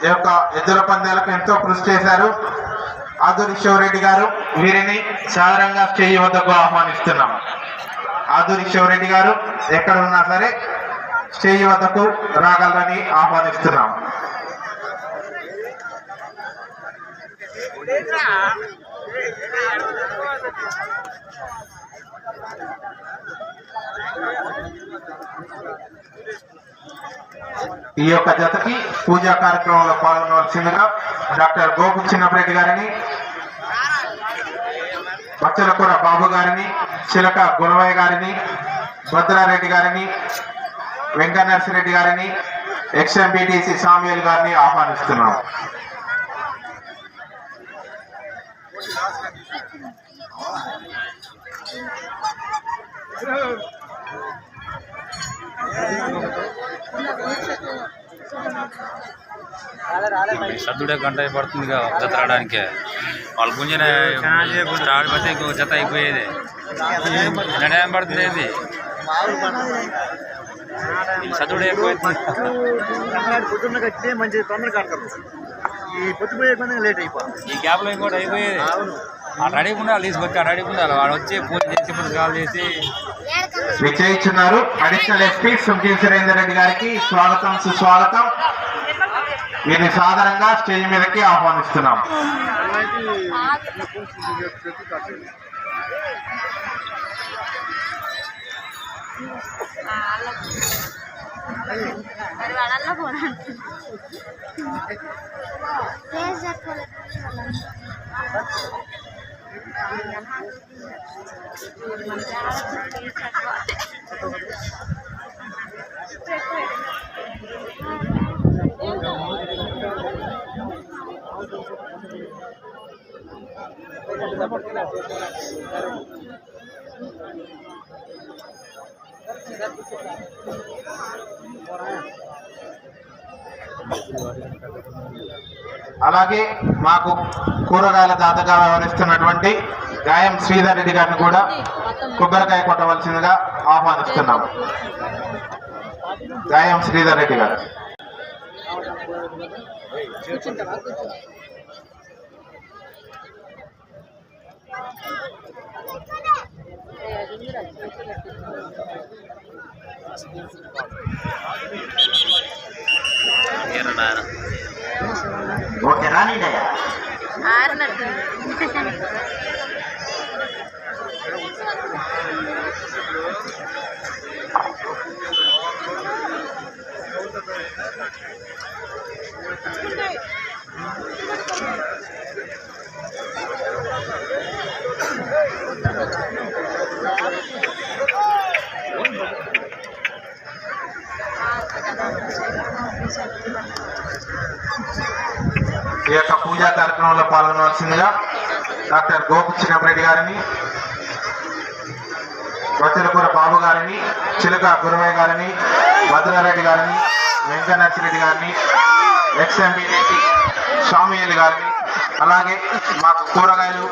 ఈ యొక్క ఎద్దుల పందాలకు ఎంతో కృషి చేశారు ఆదూరి శివరెడ్డి గారు వీరిని సాధారణంగా స్టేజ్ వద్దకు ఆహ్వానిస్తున్నాం ఆదూరి శివరెడ్డి గారు ఎక్కడ ఉన్నా సరే స్టేజ్ వద్దకు రాగలరని ఆహ్వానిస్తున్నాం ఈ యొక్క జతకి పూజా కార్యక్రమంలో పాల్గొనవలసిందిగా డాక్టర్ గోపు చిన్నపరెడ్డి గారిని బచ్చలకూర బాబు గారిని చిలక గుణవయ్య గారిని భద్రారెడ్డి గారిని వెంకటనరసిరెడ్డి గారిని ఎక్స్ఎంపీటీసీ సామ్యుల్ గారిని ఆహ్వానిస్తున్నాం. సద్దుడే గంట పడుతుంది జత రావడానికి. వాళ్ళు గుంజిన స్టార్ట్ పడితే ఇంకో జత అయిపోయేది. టైం పడుతుంది ఇది సద్దుడే ఎక్కువైతుంది. పొద్దున్న కట్టితే మంచి తొందరగా కడతారు ఈ పొద్దుపోయే లేట్ అయిపోతుంది. ఈ గ్యాప్లో ఇంకోటి అయిపోయేది. రెడీ ఉండాలి తీసుకొచ్చి రెడీ ఉండాలి. వాడు వచ్చి పూజ చేసి కాల్ చేసి విజయించున్నారు అడిషనల్ ఎస్పీ సుంకీ సురేందర్ రెడ్డి గారికి స్వాగతం సుస్వాగతం. వీరిని సాధారణంగా స్టేజ్ మీదకి ఆహ్వానిస్తున్నాం. మరి అలాగే మాకు కూరగాయల దాతగా వ్యవహరిస్తున్నటువంటి గాయం శ్రీధర్ రెడ్డి గారిని కూడా కొబ్బరికాయ కొట్టవలసిందిగా ఆహ్వానిస్తున్నాం గాయం శ్రీధర్ రెడ్డి గారు. ఓకే రానిండి అయ్యా ఈ యొక్క పూజా కార్యక్రమంలో పాల్గొనవలసిందిగా డాక్టర్ గోపు చిన్నపరెడ్డి గారిని వచలకూర బాబు గారిని చిలుక గురవయ్య గారిని భద్రారెడ్డి గారిని వెంకట గారిని గారిని ఎక్స్ఎంపీటీ స్వామియల్ గారిని అలాగే మాకు కూరగాయలు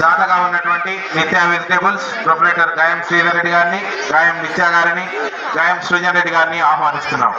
దాతగా ఉన్నటువంటి నిత్య వెజిటేబుల్స్ ప్రొపరేటర్ గాయం శ్రీధర్ రెడ్డి గారిని గాయం నిత్య గారిని గాయం సృజన్ రెడ్డి గారిని ఆహ్వానిస్తున్నాం.